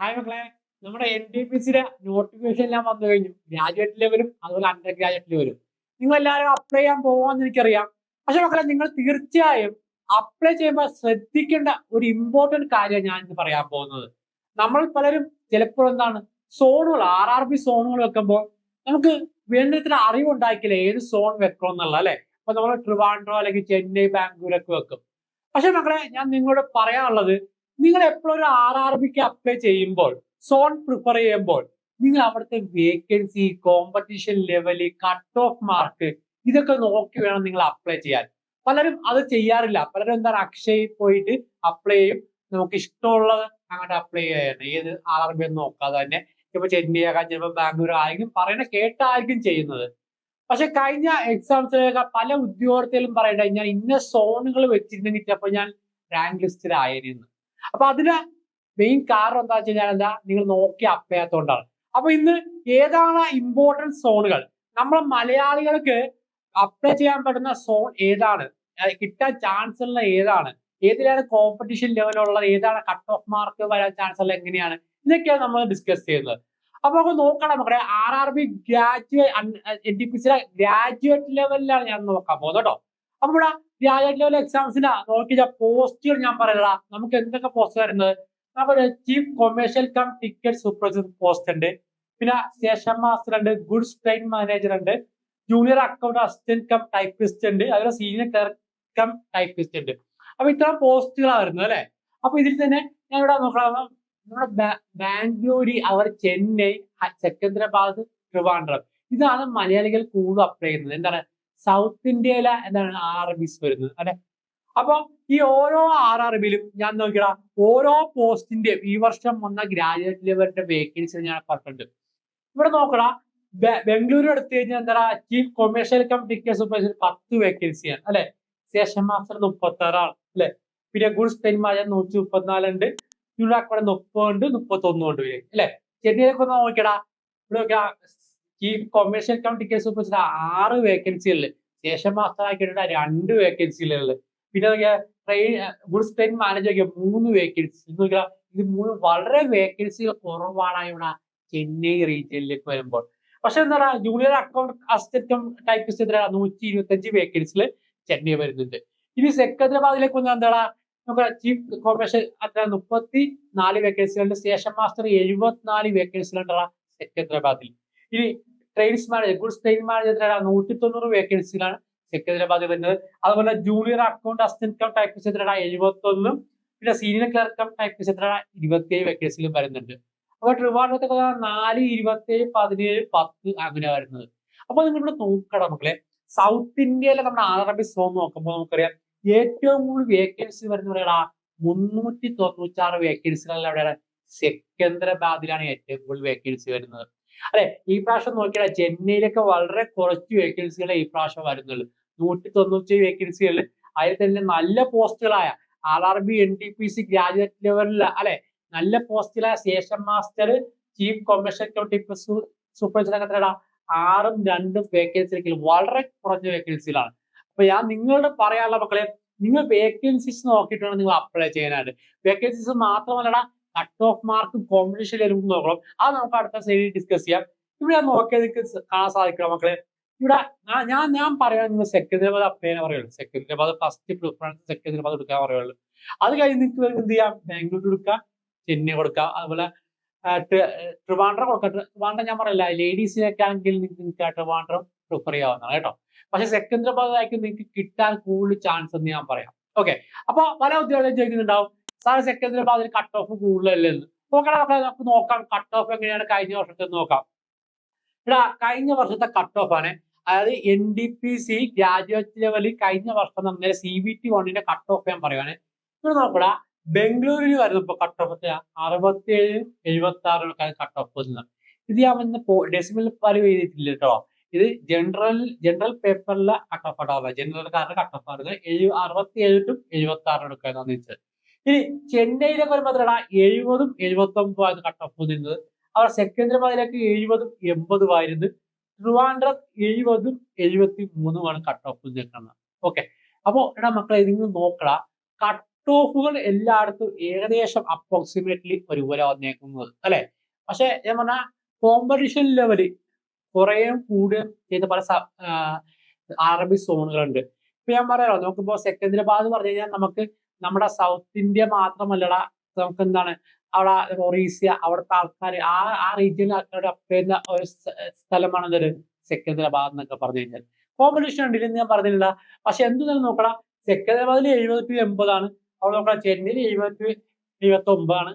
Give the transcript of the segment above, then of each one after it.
Hi മക്കളെ നമ്മുടെ N T P സിയുടെ നോട്ടിഫിക്കേഷൻ എല്ലാം വന്നു കഴിഞ്ഞു. ഗ്രാജുവേറ്റ് ലെവലും അതുപോലെ അണ്ടർ ഗ്രാജുവേറ്റ് ലെവലും നിങ്ങൾ എല്ലാവരും അപ്ലൈ ചെയ്യാൻ പോവാന്ന് എനിക്കറിയാം. പക്ഷെ മക്കളെ നിങ്ങൾ തീർച്ചയായും അപ്ലൈ ചെയ്യുമ്പോൾ ശ്രദ്ധിക്കേണ്ട ഒരു ഇമ്പോർട്ടന്റ് കാര്യം ഞാൻ ഇന്ന് പറയാൻ പോകുന്നത്. നമ്മൾ പലരും ചിലപ്പോൾ എന്താണ് സോണുകൾ ആർ ആർ ബി സോണുകൾ വെക്കുമ്പോൾ നമുക്ക് വേണ്ടത്ര അറിവുണ്ടാക്കില്ല ഏത് സോൺ വെക്കണം എന്നുള്ള അല്ലെ? അപ്പൊ നമ്മൾ ട്രിവാൻഡ്രോ അല്ലെങ്കിൽ ചെന്നൈ ബാംഗ്ലൂരൊക്കെ വെക്കും. പക്ഷെ മക്കളെ ഞാൻ നിങ്ങളോട് പറയാനുള്ളത് നിങ്ങൾ എപ്പോഴും ആർ ആർ ബിക്ക് അപ്ലൈ ചെയ്യുമ്പോൾ സോൺ പ്രിഫർ ചെയ്യുമ്പോൾ നിങ്ങൾ അവിടുത്തെ vacancy competition level cut off mark ഇതൊക്കെ നോക്കി വേണം നിങ്ങൾ അപ്ലൈ ചെയ്യാൻ. പലരും അത് ചെയ്യാറില്ല. പലരും എന്താണ് അക്ഷയ് പോയിട്ട് അപ്ലൈ ചെയ്യും. നമുക്ക് ഇഷ്ടമുള്ള അങ്ങോട്ട് അപ്ലൈ ചെയ്യാണ്. ഏത് ആർ ആർ ബി എന്ന് നോക്കാതെ തന്നെ. ഇപ്പൊ ചെന്നൈ ആകാം ചിലപ്പോൾ ബാംഗ്ലൂർ ആയിരിക്കും പറയുന്ന കേട്ടായിരിക്കും ചെയ്യുന്നത്. പക്ഷെ കഴിഞ്ഞ എക്സാംസിലൊക്കെ പല ഉദ്യോഗസ്ഥരും പറയട്ടെ ഞാൻ ഇന്ന സോണുകൾ വെച്ചിരുന്നെങ്കിൽ ചിലപ്പോൾ ഞാൻ റാങ്ക് ലിസ്റ്റിലായിരുന്നു അപ്പൊ അതിന് മെയിൻ കാരണം എന്താ വെച്ച് എന്താ? നിങ്ങൾ നോക്കി അപ്പയാത്തോണ്ടാണ്. അപ്പൊ ഇന്ന് ഏതാണ് ഇമ്പോർട്ടന്റ് സോണുകൾ നമ്മളെ മലയാളികൾക്ക് അപ്ലൈ ചെയ്യാൻ പറ്റുന്ന സോൺ ഏതാണ്? കിട്ടാൻ ചാൻസ് ഉള്ള ഏതാണ്? ഏതിലാണ് കോമ്പറ്റീഷൻ ലെവലുള്ളത് ഏതാണ് കട്ട് ഓഫ് മാർക്ക് വരാൻ ചാൻസ് ഉള്ള എങ്ങനെയാണ്? ഇതൊക്കെയാണ് നമ്മൾ ഡിസ്കസ് ചെയ്യുന്നത്. അപ്പൊ നമുക്ക് നോക്കണം നമ്മുടെ R R B graduate N P സിയുടെ ഗ്രാജുവേറ്റ് ലെവലിലാണ് ഞാൻ നോക്കാൻ പോകുന്നത് കേട്ടോ. അപ്പൊ ഇവിടെ ഗ്രാജുവേറ്റ് ലെവൽ എക്സാംസിന് നോക്കിയ പോസ്റ്റുകൾ ഞാൻ പറയലാ നമുക്ക് എന്തൊക്കെ പോസ്റ്റ് വരുന്നത്? നമ്മുടെ chief commercial cum ticket supervisor post ഉണ്ട്. പിന്നെ സ്റ്റേഷൻ മാസ്റ്റർ ഉണ്ട് ഗുഡ്സ് ട്രെയിൻ മാനേജർ ഉണ്ട് junior account assistant cum typist ഉണ്ട് അതുപോലെ സീനിയർ ക്ലർക്ക് കം ടൈപ്പിസ്റ്റ് ഉണ്ട്. അപ്പൊ ഇത്തരം പോസ്റ്റുകളാണ് വരുന്നത് അല്ലെ? അപ്പൊ ഇതിൽ തന്നെ ഞാൻ ഇവിടെ നോക്കണം. നമ്മുടെ ബാംഗ്ലൂരി അവർ ചെന്നൈ സെക്കന്ദരാബാദ് ട്രിവാൻഡ്രം. ഇതാണ് മലയാളികൾ കൂടുതൽ അപ്ലൈ ചെയ്യുന്നത്. എന്താണ്? സൗത്ത് ഇന്ത്യയിലെ എന്താണ് ആർ ബിസ് വരുന്നത് അല്ലെ? അപ്പൊ ഈ ഓരോ ആർ ആർ ബിയിലും ഞാൻ നോക്കിയടാ ഓരോ പോസ്റ്റിന്റെയും ഈ വർഷം വന്ന ഗ്രാജുവേറ്റ് ലെവലിന്റെ വേക്കൻസി ഞാൻ പറഞ്ഞിട്ടുണ്ട്. ഇവിടെ നോക്കടാ ബംഗളൂരു എടുത്തു കഴിഞ്ഞാൽ എന്താ chief commercial cum ticket supervisor പത്ത് വേക്കൻസിയാണ് അല്ലെ? സ്റ്റേഷൻ മാസ്റ്റർ മുപ്പത്തി ആറാണ് അല്ലെ? പിന്നെ ഗുഡ്സ് പെരുമാജ നൂറ്റി മുപ്പത്തിനാലുണ്ട് യുണാക്കോടെ മുപ്പതുണ്ട് മുപ്പത്തൊന്നും ഉണ്ട് അല്ലെ? ചെന്നൈയിലൊക്കെ ഒന്ന് നോക്കിയടാ ഇവിടെ നോക്കിയാ chief commercial cum ticket supervisor ആറ് വേക്കൻസി സ്റ്റേഷൻ മാസ്റ്റർ ആക്കിയിട്ട് രണ്ട് വേക്കൻസികളുള്ളത് പിന്നെ നോക്കിയാ ട്രെയിൻ ഗുഡ്സ് ട്രെയിൻ മാനേജർ ഒക്കെ മൂന്ന് വേക്കൻസി നോക്കിയാ ഇത് മൂന്ന് വളരെ വേക്കൻസികൾ കുറവാണ് ഇവിടെ ചെന്നൈ റീജിയനിലേക്ക് വരുമ്പോൾ. പക്ഷെ എന്താ പറയുക ജൂനിയർ അക്കൗണ്ട് അസിസ്റ്റന്റ് ടൈപ്പിസ്റ്റ് എത്ര നൂറ്റി ഇരുപത്തി അഞ്ച് വേക്കൻസിൽ ചെന്നൈ വരുന്നുണ്ട്. ഇനി സെക്കന്ദരാബാദിലേക്ക് വന്നാൽ എന്താ നമുക്ക് ചീഫ് കോർപ്പറേഷൻ അത്ര മുപ്പത്തി നാല് വേക്കൻസികളുണ്ട് സ്റ്റേഷൻ മാസ്റ്റർ എഴുപത്തിനാല് വേക്കൻസികളുണ്ട് സെക്കന്ദരാബാദിൽ. ഇനി trains manager goods train manager നൂറ്റി തൊണ്ണൂറ് വേക്കൻസിയിലാണ് സെക്രട്ടറിബാദ് വരുന്നത്. അതുപോലെ junior account assistant cum typist എഴുപത്തി എഴുപത്തൊന്നും പിന്നെ സീനിയർ ക്ലർക്ക് കം ടൈപ്പ് എത്ര ഇരുപത്തിയേഴ് വേക്കൻസിയിലും വരുന്നുണ്ട്. അപ്പൊ ട്രിവാൻഡ്രത്തൊക്കെ നാല് ഇരുപത്തിയേഴ് പതിനേഴ് പത്ത് അങ്ങനെ വരുന്നത്. അപ്പൊ നിങ്ങൾ ഇവിടെ നോക്കണം മക്കളെ. സൗത്ത് ഇന്ത്യയിലെ നമ്മുടെ ആറബി സോൺ നോക്കുമ്പോൾ നമുക്കറിയാം ഏറ്റവും കൂടുതൽ വേക്കൻസി വരുന്ന എവിടെയാ മുന്നൂറ്റി തൊണ്ണൂറ്റാറ് വേക്കൻസികളിൽ എവിടെയാണ് സെക്കന്ദരാബാദിലാണ് ഏറ്റവും കൂടുതൽ വേക്കൻസി വരുന്നത്. അല്ലെ ഈ പ്രാവശ്യം നോക്കിയാൽ ചെന്നൈയിലൊക്കെ വളരെ കുറച്ച് വേക്കൻസികളെ ഈ പ്രാവശ്യം വരുന്നുള്ളൂ. നൂറ്റി തൊണ്ണൂറ്റി വേക്കൻസികളിൽ അതിൽ തന്നെ നല്ല പോസ്റ്റുകളായ R R B N T P C graduate ലെവലിൽ അല്ലെ നല്ല പോസ്റ്റിലായ station master chief commercial tip supervisor ആറും രണ്ടും വേക്കൻസികൾ വളരെ കുറഞ്ഞ വേക്കൻസികളാണ് അപ്പൊ ഞാൻ നിങ്ങളുടെ പറയാനുള്ള മക്കളെ നിങ്ങൾ വേക്കൻസീസ് നോക്കിയിട്ടാണ് നിങ്ങൾ അപ്ലൈ ചെയ്യാനായിട്ട്. വേക്കൻസീസ് മാത്രമല്ലടാ കട്ട് ഓഫ് മാർക്ക് കോമ്പറ്റീഷൻ വരുമ്പോൾ നോക്കണം. അത് നമുക്ക് അടുത്ത സൈഡിൽ ഡിസ്കസ് ചെയ്യാം. ഇവിടെ നോക്കിയാൽ നിങ്ങൾക്ക് കാണാൻ സാധിക്കണം മക്കളെ? ഇവിടെ ഞാൻ- ഞാൻ പറയാൻ നിങ്ങൾ സെക്കൻഡരാബാദ് അപ്ലൈ ചെയ്യാൻ പറയുള്ളൂ. സെക്കൻഡരാബാദ് ഫസ്റ്റ് പ്രിഫറൻസ് സെക്കൻഡരാബാദ് എടുക്കാൻ പറയുള്ളൂ. അത് കഴിഞ്ഞ് നിങ്ങൾക്ക് എന്ത് ചെയ്യാം? ബാംഗ്ലൂർ എടുക്കാം ചെന്നൈ കൊടുക്കാം അതുപോലെ ട്രിവാൻഡ്രം കൊടുക്കാം. ട്രിവാൻഡ്രം ഞാൻ പറയില്ല ലേഡീസിനൊക്കെ ആണെങ്കിൽ നിങ്ങൾക്ക് ട്രിവാൻഡ്രം പ്രിഫർ ചെയ്യാവുന്നതാണ് കേട്ടോ. പക്ഷെ സെക്കൻഡരാബാദ് ആയിരിക്കും നിങ്ങൾക്ക് കിട്ടാൻ കൂടുതൽ ചാൻസ് എന്ന് ഞാൻ പറയാം. ഓക്കെ അപ്പൊ പല ഉദ്യോഗം ചോദിക്കുന്നുണ്ടാവും സാർ അതിന് കട്ട് ഓഫ് കൂടുതലല്ലേ എന്ന്. നോക്കണം നമുക്ക് നോക്കാം കട്ട് ഓഫ് എങ്ങനെയാണ്? കഴിഞ്ഞ വർഷത്തെ നോക്കാം. ഇവിടെ കഴിഞ്ഞ വർഷത്തെ കട്ട് ഓഫ് ആണ്. അതായത് N D P C graduate ലെവലിൽ കഴിഞ്ഞ വർഷം നമ്മൾ സി ബി ടി വണ്ണിന്റെ കട്ട് ഓഫ് ഞാൻ പറയുവാണ്. ഇവിടെ നോക്കടാ ബംഗളൂരിൽ വരുന്നപ്പോ കട്ട് ഓഫ് അറുപത്തി ഏഴ് എഴുപത്തി ആറിനൊക്കെ കട്ട് ഓഫ് വരുന്നത് ഇത് ഞാൻ വന്ന് ഡെസിമൽ വാല്യൂ ചെയ്തിട്ടില്ല കേട്ടോ ഇത് ജനറൽ ജനറൽ പേപ്പറിലെ കട്ട് ഓഫ് ആട്ടോ. ജനറൽക്കാരുടെ കട്ട് ഓഫ് ആണ്. അറുപത്തി ടു എഴുപത്തി ആറ് എടുക്കാന്ന് വെച്ചത്. ഇനി ചെന്നൈയിലെ വരുമ്പോൾ എത്രടാ എഴുപതും എഴുപത്തി ഒമ്പതും കട്ട് ഓഫ് നിന്നത് അവർ സെക്കൻഡരാബാദിലേക്ക് എഴുപതും എൺപതും ആയിരുന്നു. ട്രിവാൻഡ്രം എഴുപതും എഴുപത്തി മൂന്നുമാണ് കട്ട് ഓഫ് നിൽക്കുന്നത് ഓക്കെ അപ്പോ എടാ മക്കളെ നിങ്ങൾ നോക്കടാ. കട്ട് ഓഫുകൾ എല്ലായിടത്തും ഏകദേശം അപ്രോക്സിമേറ്റ്ലി ഒരുപോലെ വന്നേക്കുന്നത് അല്ലെ? പക്ഷെ ഞാൻ പറഞ്ഞ കോമ്പറ്റീഷൻ ലെവൽ കുറേയും കൂടുകയും ചെയ്ത പല അറബി സോണുകളുണ്ട് ഇപ്പൊ ഞാൻ പറയാമോ നമുക്കിപ്പോ സെക്കന്ദരാബാദ് പറഞ്ഞു കഴിഞ്ഞാൽ നമുക്ക് നമ്മുടെ സൗത്ത് ഇന്ത്യ മാത്രമല്ലടാ നമുക്ക് എന്താണ് അവിടെ ഒറീസ്യ അവിടുത്തെ ആൾക്കാർ ആ ആ റീജിയനിൽ ആൾക്കാരുടെ അപ്പേരുന്ന ഒരു സ്ഥ- സ്ഥലമാണ് എന്നൊരു സെക്കന്ദരാബാദ് എന്നൊക്കെ പറഞ്ഞു കഴിഞ്ഞാൽ കോമ്പറ്റീഷൻ ഉണ്ടെന്ന് ഞാൻ പറഞ്ഞില്ല പക്ഷെ എന്തുതന്നെ നോക്കണം സെക്കന്ദരാബാദിൽ ടു എൺപതാണ് അവിടെ നോക്കണം ചെന്നൈയിൽ എഴുപത് ടു എഴുപത്തി ഒമ്പതാണ്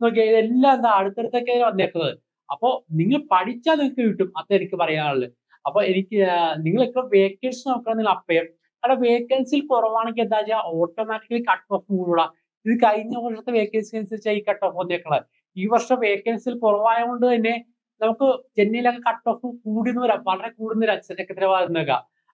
നോക്കിയാൽ ഇതെല്ലാം എന്താ അടുത്തടുത്തൊക്കെ വന്നേക്കുന്നത്. അപ്പോൾ നിങ്ങൾ പഠിച്ചാൽ നിങ്ങൾക്ക് കിട്ടും അത് എനിക്ക് പറയാനുള്ളത് അപ്പോൾ എനിക്ക് നിങ്ങളൊക്കെ വേക്കേഷൻ നോക്കണം നിങ്ങൾ അപ്പയം. അവിടെ വേക്കൻസിൽ കുറവാണെങ്കിൽ എന്താ വെച്ചാൽ ഓട്ടോമാറ്റിക്കലി കട്ട് ഓഫ് കൂടുക ഇത് കഴിഞ്ഞ വർഷത്തെ വേക്കൻസി അനുസരിച്ച് ഈ കട്ട് ഓഫ് വന്നേക്കുന്നത് ഈ വർഷം വേക്കൻസിയിൽ കുറവായതുകൊണ്ട് തന്നെ നമുക്ക് ചെന്നൈയിലൊക്കെ കട്ട് ഓഫ് കൂടുന്ന വരാം വളരെ കൂടുന്ന ഒരു സെക്രട്ടറിവാദ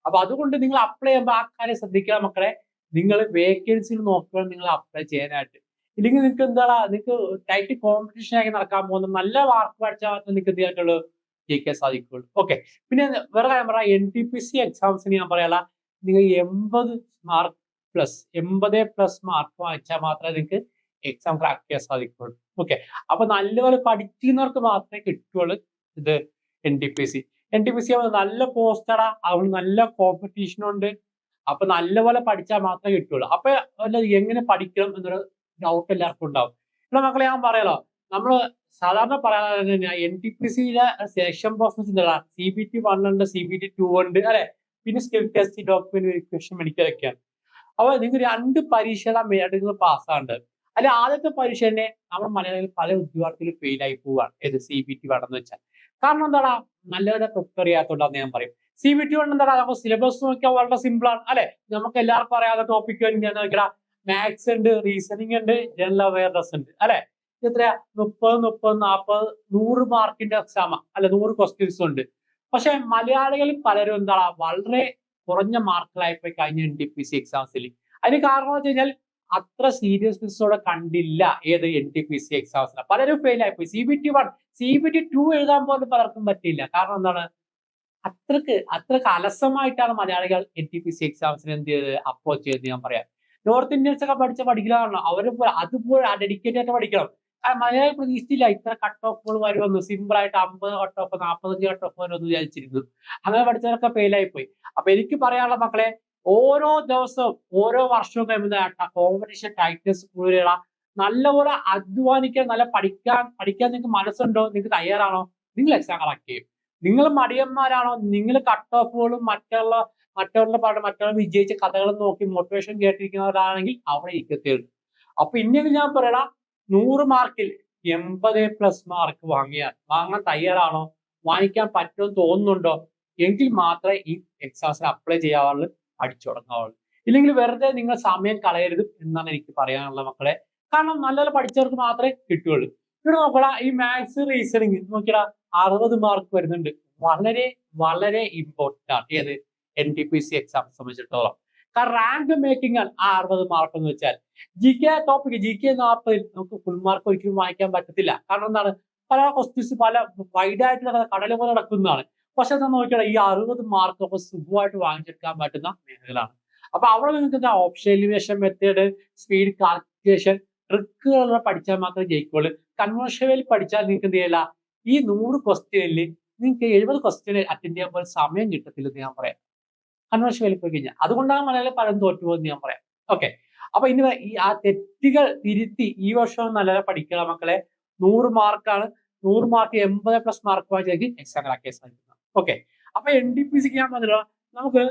അപ്പൊ അതുകൊണ്ട് നിങ്ങൾ അപ്ലൈ ചെയ്യുമ്പോൾ ആ കാര്യം ശ്രദ്ധിക്കുക മക്കളെ. നിങ്ങൾ വേക്കൻസിയിൽ നോക്കുക നിങ്ങൾ അപ്ലൈ ചെയ്യാനായിട്ട്. ഇല്ലെങ്കിൽ നിങ്ങൾക്ക് എന്താ നിങ്ങൾക്ക് ടൈറ്റ് കോമ്പറ്റീഷൻ ആയി നടക്കാൻ പോകുന്ന നല്ല മാർക്ക് പഠിച്ചാൽ നിങ്ങൾക്ക് എന്ത് ചെയ്യാറ്റുള്ളൂ ജയിക്കാൻ സാധിക്കുള്ളൂ ഓക്കെ പിന്നെ വേറെ കാര്യം പറയാം. എൻ ടി പി സി എക്സാംസിന് ഞാൻ പറയാല നിങ്ങൾ എൺപത് മാർക്ക് പ്ലസ് എൺപത് പ്ലസ് മാർക്ക് വാങ്ങിച്ചാൽ മാത്രമേ നിങ്ങൾക്ക് എക്സാം ക്രാക്ക് ചെയ്യാൻ സാധിക്കുള്ളൂ ഓക്കെ അപ്പൊ നല്ലപോലെ പഠിക്കുന്നവർക്ക് മാത്രമേ കിട്ടുള്ളൂ ഇത് N T P C N T P C നല്ല പോസ്റ്ററാ അവിടെ നല്ല കോമ്പറ്റീഷനുണ്ട് അപ്പൊ നല്ലപോലെ പഠിച്ചാൽ മാത്രമേ കിട്ടുള്ളൂ അപ്പൊ എങ്ങനെ പഠിക്കണം എന്നൊരു ഡൗട്ട് എല്ലാവർക്കും ഉണ്ടാവും. ഇവിടെ മക്കളെ ഞാൻ പറയാലോ. നമ്മൾ സാധാരണ പറയാൻ എൻ ടി പി സിയിലെ സെലക്ഷൻ പ്രോസസ് എന്താ സി ബി ടി വൺ ഉണ്ട് സി ബി ടി ടു ഉണ്ട് അല്ലെ? പിന്നെ skill test document verification medical ഒക്കെയാണ് അപ്പൊ നിങ്ങൾ രണ്ട് പരീക്ഷയുടെ നിങ്ങൾ പാസ്സാണ്ട് അല്ലെ ആദ്യത്തെ പരീക്ഷ തന്നെ നമ്മുടെ മലയാളികൾ പല ഉദ്യോഗാർത്ഥികൾ ഫെയിൽ ആയി പോവുകയാണ് ഏത് സി ബി ടി വേണമെന്ന് വെച്ചാൽ. കാരണം എന്താണ് നല്ലവരെ പ്രിപ്പയർ ചെയ്യാത്തോണ്ടാന്ന് ഞാൻ പറയും. സി ബി ടി കൊണ്ട് എന്താണ് നമുക്ക് സിലബസ് നോക്കിയാൽ വളരെ സിമ്പിൾ ആണ്. അല്ലെ? നമുക്ക് എല്ലാവർക്കും അറിയാവുന്ന ടോപ്പിക് ഞാൻ നോക്കിയാ മാത്സ് ഉണ്ട് റീസണിങ് ഉണ്ട് ജനറൽ അവയർനെസ് ഉണ്ട്. അല്ലെ? എത്രയാ മുപ്പത് മുപ്പത് നാൽപ്പത് നൂറ് മാർക്കിന്റെ എക്സാമാ അല്ലെ നൂറ് ക്വസ്റ്റ്യൻസ് ഉണ്ട്. പക്ഷെ മലയാളികളിൽ പലരും എന്താണ് വളരെ കുറഞ്ഞ മാർക്കിലായിപ്പോയി കഴിഞ്ഞ എൻ ടി പി സി എക്സാംസിൽ അതിന് കാരണം എന്ന് വെച്ച് കഴിഞ്ഞാൽ അത്ര സീരിയസ്നെസ്സോടെ കണ്ടില്ല ഏത് എൻ ടി പി സി എക്സാംസിന് പലരും ഫെയിൽ ആയിപ്പോയി C B T one C B T two എഴുതാൻ പോലും പലർക്കും പറ്റിയില്ല. കാരണം എന്താണ്? അത്രയ്ക്ക് അത്രയ്ക്ക് അലസമായിട്ടാണ് മലയാളികൾ എൻ ടി പി സി എക്സാംസിന് എന്ത് ചെയ്ത് അപ്രോച്ച് ചെയ്ത് ഞാൻ പറയാം. നോർത്ത് ഇന്ത്യൻസ് ഒക്കെ പഠിച്ച പഠിക്കലാണല്ലോ അവർ അതുപോലെ ഡെഡിക്കേറ്റ് ആയിട്ട് പഠിക്കണം. മലയാളി പ്രതീക്ഷിച്ചില്ല. ഇത്ര കട്ട് ഓഫുകൾ വരുമെന്ന് സിമ്പിൾ ആയിട്ട് അമ്പത് കട്ട് ഓഫ് നാൽപ്പത്തഞ്ച് കട്ട് ഓഫ് വരുമെന്ന് വിചാരിച്ചിരുന്നു. അങ്ങനെ പഠിച്ചവരൊക്കെ ഫെയിലായി പോയി അപ്പൊ എനിക്ക് പറയാനുള്ള മക്കളെ ഓരോ ദിവസവും ഓരോ വർഷവും കഴിയുമ്പോൾ കോമ്പറ്റീഷൻ ടൈറ്റ്നസ് കൂടുതലുള്ള നല്ലപോലെ അധ്വാനിക്കാൻ നല്ല പഠിക്കാൻ പഠിക്കാൻ നിങ്ങൾക്ക് മനസ്സുണ്ടോ? നിങ്ങൾക്ക് തയ്യാറാണോ? നിങ്ങൾ എക്സാം കളക്ട് ചെയ്യും. നിങ്ങൾ മടിയന്മാരാണോ? നിങ്ങൾ കട്ട് ഓഫുകളും മറ്റുള്ള മറ്റുള്ള പാട്ട് മറ്റുള്ള വിജയിച്ച കഥകളും നോക്കി മോട്ടിവേഷൻ കേട്ടിരിക്കുന്നവരാണെങ്കിൽ അവിടെ ഇരിക്കത്തേയുള്ളൂ അപ്പൊ ഇനിയെങ്കിൽ ഞാൻ പറയടാ നൂറ് മാർക്കിൽ എൺപത് പ്ലസ് മാർക്ക് വാങ്ങിയാൽ വാങ്ങാൻ തയ്യാറാണോ? വാങ്ങിക്കാൻ പറ്റുമെന്ന് തോന്നുന്നുണ്ടോ? എങ്കിൽ മാത്രമേ ഈ എക്സാംസിന് അപ്ലൈ ചെയ്യാവുള്ളൂ അടിച്ചു തുടങ്ങാവുള്ളൂ ഇല്ലെങ്കിൽ വെറുതെ നിങ്ങൾ സമയം കളയരുത് എന്നാണ് എനിക്ക് പറയാനുള്ള മക്കളെ. കാരണം നല്ല നല്ല പഠിച്ചവർക്ക് മാത്രമേ കിട്ടുകയുള്ളൂ. ഇവിടെ നോക്കടാ ഈ മാത്സ് റീസണിങ് നോക്കിയടാ അറുപത് മാർക്ക് വരുന്നുണ്ട്. വളരെ വളരെ ഇമ്പോർട്ടന്റ് ആണ്. ഏത്? N T P C exam സംബന്ധിച്ചിടത്തോളം. റാങ്ക് മേക്കിംഗ് ആണ്. ആ അറുപത് മാർക്ക് എന്ന് വെച്ചാൽ. G K topic G K നാൽപ്പതിൽ നമുക്ക് ഫുൾ മാർക്ക് ഒരിക്കലും വാങ്ങിക്കാൻ പറ്റത്തില്ല. കാരണം എന്താണ്? പല ക്വസ്റ്റ്യൻസ് പല വൈഡ് ആയിട്ടുള്ള കടല പോലെ നടക്കുന്നതാണ്. പക്ഷെ എന്താ നോക്കിയാൽ ഈ അറുപത് മാർക്ക് ഒക്കെ സുഖമായിട്ട് വാങ്ങിച്ചെടുക്കാൻ പറ്റുന്ന മേഖലകളാണ്. അപ്പൊ അവിടെ നിങ്ങൾക്ക് എന്താ option elevation method speed calculation ട്രിക്കുകളൊക്കെ പഠിച്ചാൽ മാത്രമേ ജയിക്കുള്ളൂ കൺവേർഷനിൽ പഠിച്ചാൽ നിങ്ങൾക്ക് എന്ത് ചെയ്യില്ല ഈ നൂറ് ക്വസ്റ്റ്യനിൽ നിങ്ങൾക്ക് എഴുപത് ക്വസ്റ്റ്യൻ അറ്റൻഡ് ചെയ്യാൻ പോലെ സമയം കിട്ടത്തില്ലെന്ന് ഞാൻ പറയാം. കൺവെൻഷൻ വലിപ്പോയി പോയി കഴിഞ്ഞാൽ അതുകൊണ്ടാണ് മലയാളം പലരും തോറ്റുപോകുന്നത് ഞാൻ പറയാം. ഓക്കെ അപ്പൊ ഇനി ഈ ആ തെറ്റുകൾ തിരുത്തി ഈ വർഷം നല്ല പഠിക്കുക മക്കളെ. നൂറ് മാർക്കാണ് നൂറ് മാർക്ക് എൺപത് പ്ലസ് മാർക്ക് വാങ്ങിച്ചെങ്കിൽ എക്സാം ക്രാക്ക് സാധിക്കുന്നത് ഓക്കെ അപ്പൊ എൻ ഡി പി സിക്ക് ഞാൻ പറഞ്ഞല്ലോ നമുക്ക്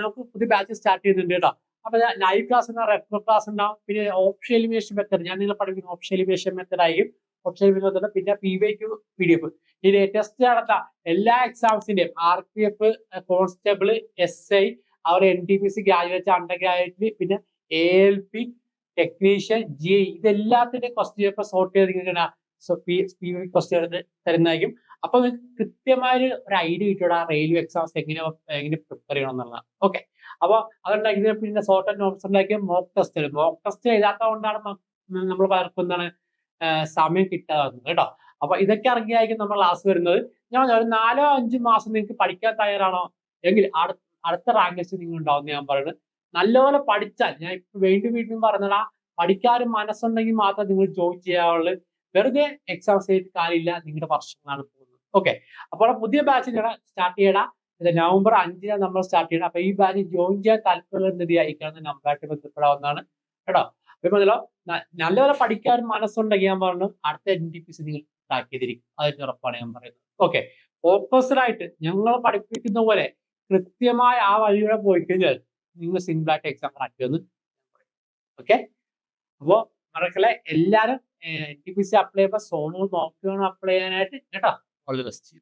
നമുക്ക് പുതിയ ബാച്ച് സ്റ്റാർട്ട് ചെയ്യുന്നുണ്ട് കേട്ടോ. അപ്പൊ ലൈവ് ക്ലാസ് ഉണ്ടാവും റെക്കോർഡ് ക്ലാസ് ഉണ്ടാവും. പിന്നെ ഓപ്ഷൻ എലിമിനേഷൻ മെത്തേഡ് ഞാൻ നിങ്ങൾ പഠിപ്പിക്കുന്ന ഓപ്ഷൻ എലിമിനേഷൻ മെത്തേഡ് ആയിരിക്കും. ഓപ്ഷൻ മെത്തേഡ് പിന്നെ P Y Q P D F ഈ ലേറ്റസ്റ്റ് നടത്ത എല്ലാ എക്സാംസിന്റെയും R P F constable S I our N T P C graduate under graduate പിന്നെ A L P technician G I ഇതെല്ലാത്തിന്റെ question paper sort ചെയ്തിരിക്കുന്ന question തരുന്നതായിരിക്കും. അപ്പൊ കൃത്യമായ ഒരു idea കിട്ടും ആ റെയിൽവേ എക്സാംസ് എങ്ങനെ എങ്ങനെ പ്രിപ്പയർ ചെയ്യണം എന്നുള്ളത്. ഓക്കെ അപ്പൊ അതുണ്ടാക്കി പിന്നെ സോർട്ട് ആൻഡ് ഉണ്ടാക്കിയ മോക്ക് ടെസ്റ്റ് മോക്ക് ടെസ്റ്റ് എഴുതാത്ത കൊണ്ടാണ് നമ്മൾ പലർക്കും എന്താണ് സമയം കിട്ടാതെ കേട്ടോ. അപ്പൊ ഇതൊക്കെ ഇറങ്ങിയായിരിക്കും നമ്മൾ ക്ലാസ് വരുന്നത്. ഞാൻ ഒരു നാലോ അഞ്ചോ മാസം നിങ്ങൾക്ക് പഠിക്കാൻ തയ്യാറാണോ? എങ്കിൽ അടുത്ത റാങ്ക് ലിസ്റ്റ് നിങ്ങൾ ഉണ്ടാവും ഞാൻ പറയുന്നത് നല്ലപോലെ പഠിച്ചാൽ ഞാൻ ഇപ്പൊ വീണ്ടും വീണ്ടും പറഞ്ഞതാ പഠിക്കാൻ മനസ്സുണ്ടെങ്കിൽ മാത്രം നിങ്ങൾ ജോയിൻ ചെയ്യാവുള്ളൂ. വെറുതെ എക്സാം ചെയ്തിട്ട് കാര്യമില്ല നിങ്ങളുടെ വർഷങ്ങളാണ് പോകുന്നത്. ഓക്കെ അപ്പോൾ പുതിയ ബാച്ച് സ്റ്റാർട്ട് ചെയ്യണം ഇത് നവംബർ അഞ്ചിനാണ് നമ്മൾ സ്റ്റാർട്ട് ചെയ്യണം. അപ്പൊ ഈ ബാച്ച് ജോയിൻ ചെയ്യാൻ താല്പര്യമുള്ള അയക്കാവുന്ന നമ്പറായിട്ട് ബന്ധപ്പെടാവുന്നതാണ്. കേട്ടോ. ന- നല്ലപോലെ പഠിക്കാൻ മനസ്സുണ്ടെങ്കിൽ ഞാൻ പറഞ്ഞു അടുത്ത എൻ ഡി പി സി നിങ്ങൾ ട്രാക്ക് ചെയ്തിരിക്കും. അതിന് ഉറപ്പാണ് ഞാൻ പറയുന്നത്. ഓക്കെ ഫോക്കസ്ഡായിട്ട് ഞങ്ങൾ പഠിപ്പിക്കുന്ന പോലെ കൃത്യമായ ആ വഴിയുടെ പോയി കഴിഞ്ഞാൽ നിങ്ങൾ സിമ്പിൾ ആയിട്ട് എക്സാം ക്രാക്ക് ചെയ്യുമെന്ന് ഓക്കെ അപ്പോ മറക്കലെ എല്ലാരും N T P C apply ചെയ്യുമ്പോൾ സോണുകൾ നോക്കുകയാണ് അപ്ലൈ ചെയ്യാനായിട്ട് കേട്ടോ. All the best